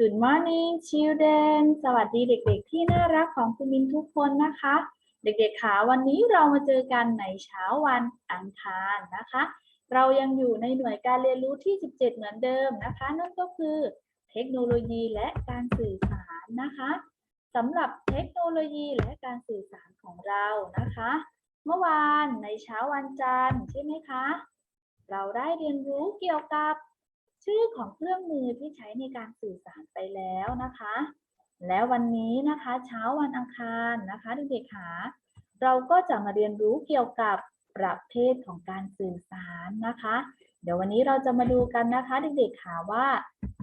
Good morning children สวัสดีเด็กๆ ที่น่ารักของคุณมินทุกคนนะคะ เด็กๆคะวันนี้เรามาเจอกันในเช้าวันอังคารนะคะ เรายังอยู่ในหน่วยการเรียนรู้ที่ 17 เหมือนเดิมนะคะ นั่นก็คือเทคโนโลยีและการสื่อสารนะคะสำหรับเทคโนโลยีและการสื่อสารของเรานะคะ เมื่อวานในเช้าวันจันทร์ใช่ไหมคะ เราได้เรียนรู้เกี่ยวกับ ชื่อของเครื่องมือที่ใช้ในการสื่อสารไปแล้วนะคะ แล้ววันนี้นะคะเช้าวันอังคารนะคะเด็กๆค่ะเราก็จะมาเรียนรู้เกี่ยวกับประเภทของการสื่อสารนะคะ เดี๋ยววันนี้เราจะมาดูกันนะคะเด็กๆค่ะว่า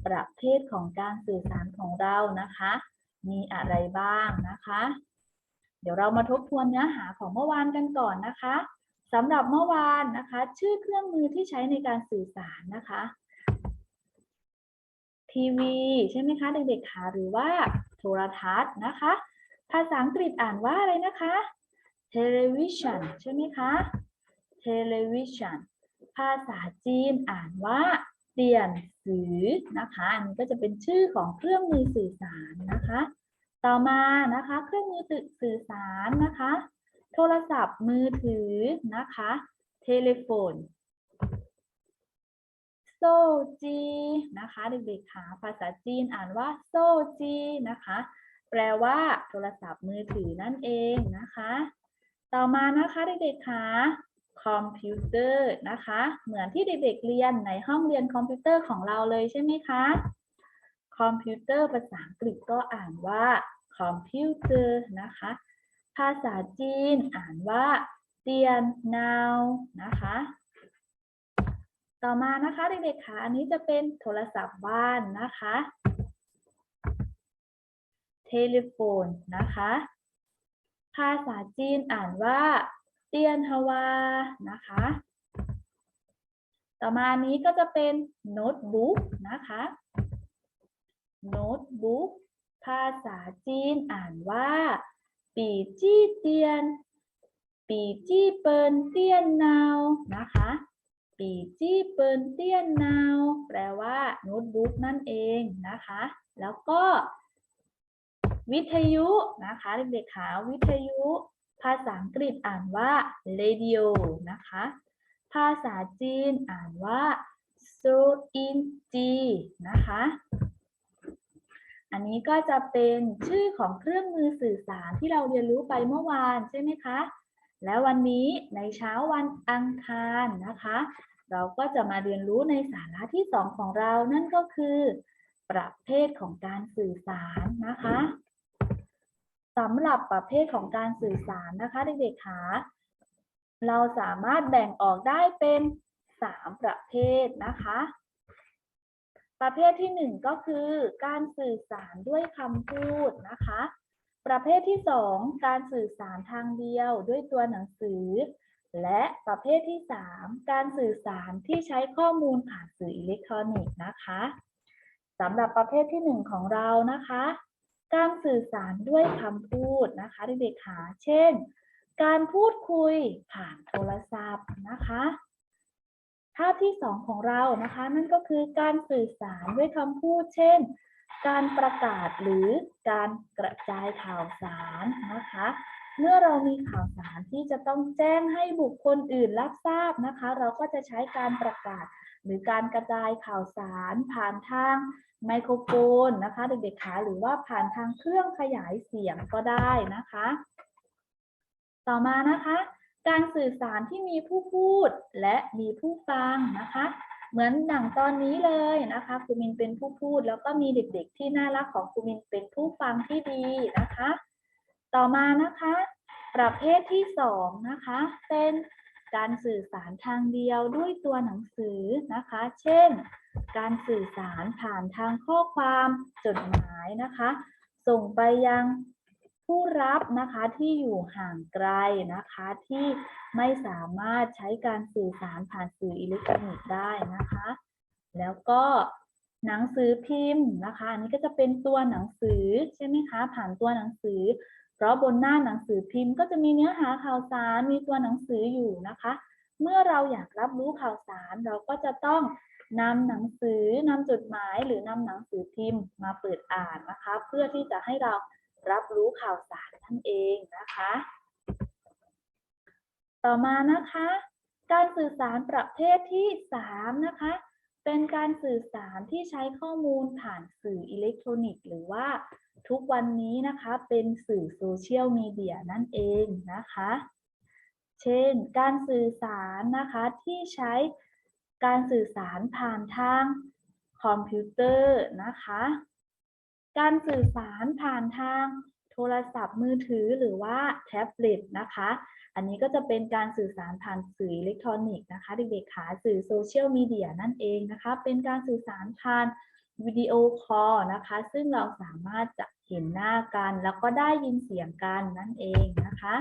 ประเภทของการสื่อสารของเรานะคะ มีอะไรบ้างนะคะ เดี๋ยวเรามาทบทวนเนื้อหาของเมื่อวานกันก่อนนะคะสำหรับเมื่อวานนะคะ ชื่อเครื่องมือที่ใช้ในการสื่อสารนะคะ ทีวี ใช่ไหมคะ เด็กๆคะหรือว่าโทรทัศน์นะคะ ภาษาอังกฤษอ่านว่าอะไรนะคะ television ใช่ไหมคะ television ภาษาจีนอ่านว่าเตียนสือนะคะอันนี้ก็จะเป็นชื่อของเครื่องมือสื่อสารนะคะ ต่อมานะคะ เครื่องมือสื่อสารนะคะ โทรศัพท์มือถือนะคะ เทเลโฟน โซจีนะคะเด็กๆค่ะภาษาจีนอ่านว่าโซจีนะคะ แปลว่าโทรศัพท์มือถือนั่นเองนะคะ ต่อมานะคะเด็กๆค่ะคอมพิวเตอร์นะคะ เหมือนที่เด็กๆเรียนในห้องเรียนคอมพิวเตอร์ของเราเลยใช่ไหมคะคอมพิวเตอร์ภาษาอังกฤษก็อ่านว่าคอมพิวเตอร์นะคะ ภาษาจีนอ่านว่าเตียนนาวนะคะ ต่อมานะคะเด็กๆค่ะอันนี้จะเป็นโทรศัพท์บ้านนะคะเทเลโฟนนะคะ ภาษาจีนอ่านว่า เตียนฮวานะคะ ต่อมานี้ก็จะเป็นโน้ตบุ๊กนะคะ โน้ตบุ๊กภาษาจีนอ่านว่า ปีจี้เตียน ปีจี้เปินเตียนนาวนะคะ ปีจี้เปินเตี้ยนนาวแปลว่าโน้ตบุ๊กนั่นเองนะคะ แล้วก็ วิทยุนะคะเด็กๆขาวิทยุ ภาษาอังกฤษอ่านว่า radio นะคะ ภาษาจีนอ่านว่า so in g นะคะ อันนี้ก็จะเป็นชื่อของเครื่องมือสื่อสารที่เราเรียนรู้ไปเมื่อวานใช่ไหมคะ แล้ววันนี้ในเช้าวันอังคารนะคะ เราก็จะมาเรียนรู้ในสาระที่สองของเรา นั่นก็คือ ประเภทของการสื่อสารนะคะสำหรับประเภทของการสื่อสารนะคะเด็กๆคะเราสามารถแบ่งออกได้เป็นสามประเภทนะคะ ประเภทที่หนึ่งก็คือการสื่อสารด้วยคำพูดนะคะ ประเภทที่สองการสื่อสารทางเดียวด้วยตัวหนังสือ และประเภทที่ 3 การสื่อสารที่ใช้ข้อมูลผ่านสื่ออิเล็กทรอนิกส์นะคะสำหรับประเภทที่ 1 ของเรานะคะ การสื่อสารด้วยคำพูดนะคะเด็กๆค่ะเช่น การพูดคุยผ่านโทรศัพท์นะคะภาพที่ 2 ของเรานะคะ นั่นก็คือการสื่อสารด้วยคำพูด เช่น การประกาศหรือการกระจายข่าวสารนะคะ เมื่อเรามีข่าวสารที่จะต้องแจ้งให้บุคคลอื่นรับทราบนะคะ เราก็จะใช้การประกาศ หรือการกระจายข่าวสารผ่านทางไมโครโฟนนะคะ เด็กๆคะหรือว่าผ่านทางเครื่องขยายเสียงก็ได้นะคะ ต่อมานะคะ การสื่อสารที่มีผู้พูดและมีผู้ฟังนะคะ เหมือนหนังตอนนี้เลยนะคะครูมินเป็นผู้พูด แล้วก็มีเด็กๆ ที่น่ารักของครูมินเป็นผู้ฟังที่ดีนะคะ ต่อมานะคะ ประเภทที่สองนะคะ เป็นการสื่อสารทางเดียวด้วยตัวหนังสือนะคะ เช่น การสื่อสารผ่านทางข้อความจดหมายนะคะ ส่งไปยังผู้รับนะคะที่อยู่ห่างไกลนะคะที่ไม่สามารถใช้การสื่อสารผ่านสื่ออิเล็กทรอนิกส์ได้นะคะ แล้วก็หนังสือพิมพ์นะคะ อันนี้ก็จะเป็นตัวหนังสือใช่ไหมคะ ผ่านตัวหนังสือ เพราะบนหน้าหนังสือพิมพ์ก็จะมีเนื้อหาข่าวสารมีตัวหนังสืออยู่นะคะ เมื่อเราอยากรับรู้ข่าวสารเราก็จะต้องนำหนังสือนำจดหมายหรือนำหนังสือพิมพ์มาเปิดอ่านนะคะ เพื่อที่จะให้เรารับรู้ข่าวสารนั่นเองนะคะ ต่อมานะคะ การสื่อสารประเภทที่ 3 นะคะ เป็นการสื่อสารที่ใช้ข้อมูลผ่านสื่ออิเล็กทรอนิกส์ หรือว่าทุกวันนี้นะคะเป็นสื่อโซเชียลมีเดียนั่นเองนะคะ เช่น การสื่อสารนะคะที่ใช้การสื่อสารผ่านทางคอมพิวเตอร์นะคะ การสื่อสารผ่านทาง รศัพท์มือถือหรือว่าแท็บเล็ตนะคะ อันนี้ก็จะเป็นการสื่อสารผ่านสื่ออิเล็กทรอนิกส์นะคะเด็กๆขาสื่อโซเชียลมีเดียนั่นเองนะคะ เป็นการสื่อสารผ่านวิดีโอคอลนะคะ ซึ่งเราสามารถจะเห็นหน้ากัน แล้วก็ได้ยินเสียงกันนั่นเองนะคะ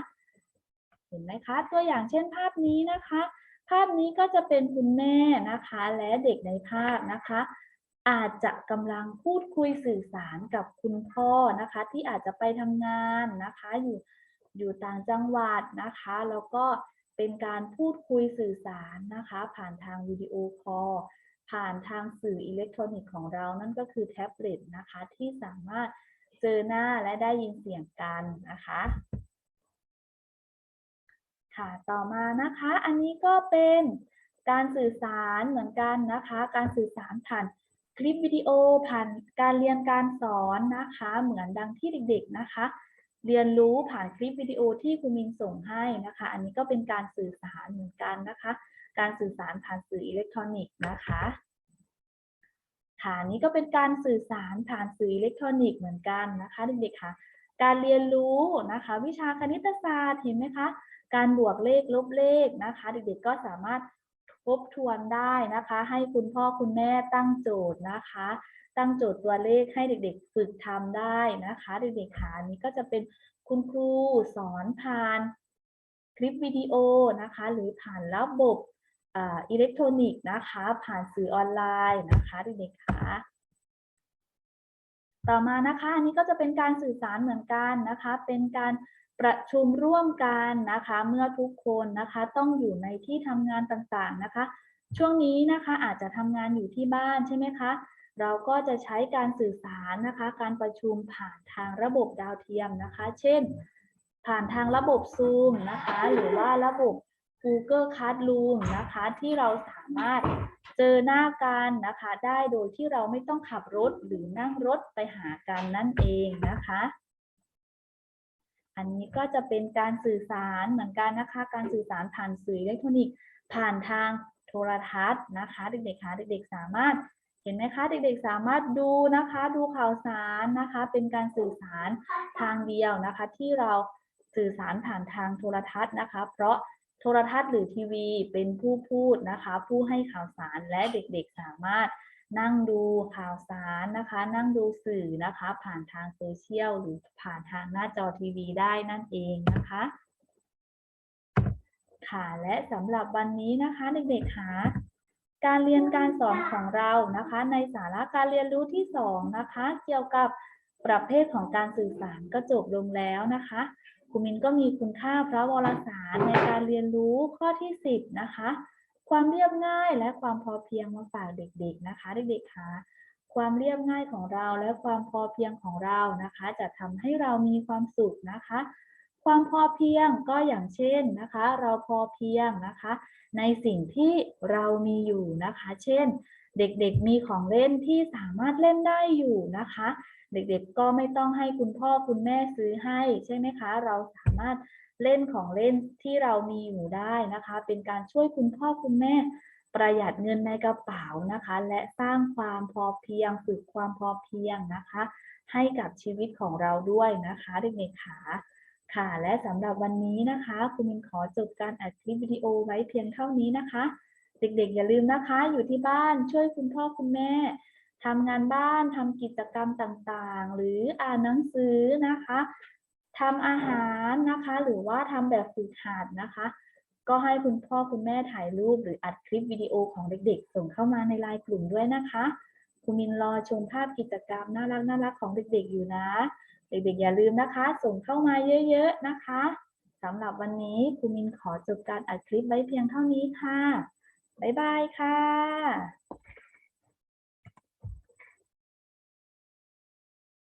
เห็นไหมคะ ตัวอย่างเช่นภาพนี้นะคะ ภาพนี้ก็จะเป็นคุณแม่นะคะ และเด็กในภาพนะคะ อาจจะกำลังพูดคุยสื่อสารกับคุณพ่อนะคะ ที่อาจจะไปทำงานนะคะ อยู่อยู่ต่างจังหวัดนะคะ แล้วก็เป็นการพูดคุยสื่อสารนะคะ ผ่านทางวิดีโอคอลผ่านทางสื่ออิเล็กทรอนิกส์ของเรานั่นก็คือแท็บเล็ตนะคะ ที่สามารถเจอหน้าและได้ยินเสียงกันนะคะ ค่ะต่อมานะคะ อันนี้ก็เป็นการสื่อสารเหมือนกันนะคะ การสื่อสารผ่าน คลิปวิดีโอผ่านการเรียนการสอนนะคะ เหมือนดังที่เด็ก ๆนะคะ เรียนรู้ผ่านคลิปวิดีโอที่ครูมินส่งให้นะคะ อันนี้ก็เป็นการสื่อสารเหมือนกันนะคะ การสื่อสารผ่านสื่ออิเล็กทรอนิกส์นะคะค่ะนนี้ก็เป็นการสื่อสารผ่านสื่ออิเล็กทรอนิกส์เหมือนกันนะคะเด็กๆค่ะ การเรียนรู้นะคะ วิชาคณิตศาสตร์เห็นไหมคะ การบวกเลขลบเลขนะคะ เด็กๆก็สามารถ ทบทวนได้นะคะ ให้คุณพ่อคุณแม่ตั้งโจทย์นะคะ ตั้งโจทย์ตัวเลขให้เด็กๆ ฝึกทำได้นะคะ เด็กๆค่ะอันนี้ก็จะเป็นคุณครูสอนผ่านคลิปวิดีโอนะคะ หรือผ่านระบบอิเล็กทรอนิกส์นะคะ ผ่านสื่อออนไลน์นะคะเด็กๆค่ะต่อมานะคะอันนี้ก็จะเป็นการสื่อสารเหมือนกันนะคะ เป็นการ ประชุมร่วมกันนะคะเมื่อทุกคนนะคะต้องอยู่ในที่ทำงานต่างๆนะคะ ช่วงนี้นะคะอาจจะทำงานอยู่ที่บ้านใช่ไหมคะ เราก็จะใช้การสื่อสารนะคะ การประชุมผ่านทางระบบดาวเทียมนะคะ เช่น ผ่านทางระบบ Zoom นะคะ หรือว่าระบบ Google Classroom นะคะ ที่เราสามารถเจอหน้ากันนะคะ ได้โดยที่เราไม่ต้องขับรถหรือนั่งรถไปหากันนั่นเองนะคะ อันนี้ก็จะเป็นการสื่อสารเหมือนกันนะคะ การสื่อสารผ่านสื่ออิเล็กทรอนิกส์ผ่านทางโทรทัศน์นะคะ เด็กๆคะเด็ก ๆ สามารถเห็นไหมคะเด็กๆ สามารถดูนะคะดูข่าวสารนะคะ เป็นการสื่อสารทางเดียวนะคะ ที่เราสื่อสารผ่านทางโทรทัศน์นะคะ เพราะโทรทัศน์หรือทีวีเป็นผู้พูดนะคะ ผู้ให้ข่าวสารและเด็กๆ สามารถ นั่งดูข่าวสารนะคะ นั่งดูสื่อนะคะ ผ่านทางโซเชียลหรือผ่านทางหน้าจอทีวีได้นั่นเองนะคะ ค่ะและสำหรับวันนี้นะคะเด็กๆค่ะการเรียนการสอนของเรานะคะ ในสาระการเรียนรู้ที่สองนะคะ เกี่ยวกับประเภทของการสื่อสารก็จบลงแล้วนะคะครูมินก็มีคุณค่าพระวรสารในการเรียนรู้ข้อที่สิบนะคะ ความเรียบง่ายและความพอเพียงมาฝากเด็กๆนะคะ เด็กๆคะความเรียบง่ายของเราและความพอเพียงของเรานะคะ จะทำให้เรามีความสุขนะคะ ความพอเพียงก็อย่างเช่นนะคะ เราพอเพียงนะคะ ในสิ่งที่เรามีอยู่นะคะ เช่น เด็กๆมีของเล่นที่สามารถเล่นได้อยู่นะคะ เด็กๆก็ไม่ต้องให้คุณพ่อคุณแม่ซื้อให้ใช่ไหมคะ เราสามารถเล่นของเล่นที่เรามีอยู่ได้นะคะ เป็นการช่วยคุณพ่อคุณแม่ประหยัดเงินในกระเป๋านะคะ และสร้างความพอเพียง ฝึกความพอเพียงนะคะ ให้กับชีวิตของเราด้วยนะคะเด็กๆค่ะค่ะ และสำหรับวันนี้นะคะคุณมินขอจบการอัดคลิปวิดีโอไว้เพียงเท่านี้นะคะ เด็กๆ อย่าลืมนะคะ อยู่ที่บ้านช่วยคุณพ่อคุณแม่ ทำงานบ้านทำกิจกรรมต่างๆ หรืออ่านหนังสือนะคะทำอาหารนะคะ หรือว่าทำแบบฝึกหัดนะคะ ก็ให้คุณพ่อคุณแม่ถ่ายรูป หรืออัดคลิปวิดีโอของเด็กๆ ส่งเข้ามาในไลน์กลุ่มด้วยนะคะคุณมินรอชมภาพกิจกรรมน่ารักน่ารักของเด็กๆอยู่นะ เด็กๆอย่าลืมนะคะ ส่งเข้ามาเยอะๆนะคะสำหรับวันนี้ครูมินขอจบการอัดคลิปไว้เพียงเท่านี้ค่ะ บ๊ายบายค่ะ